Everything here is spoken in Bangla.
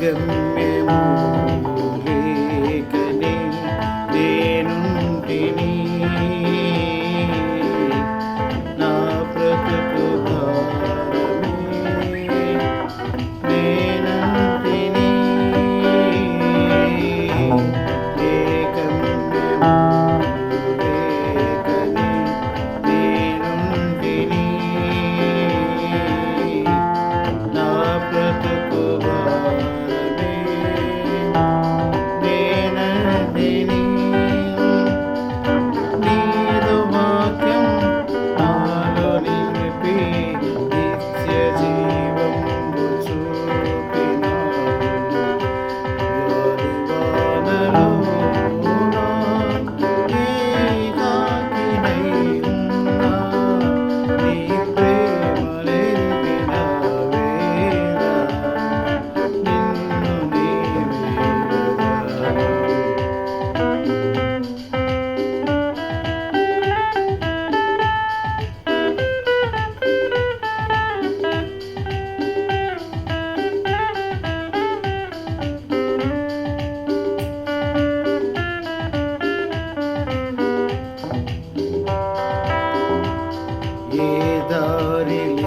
fica mesmo. ఏ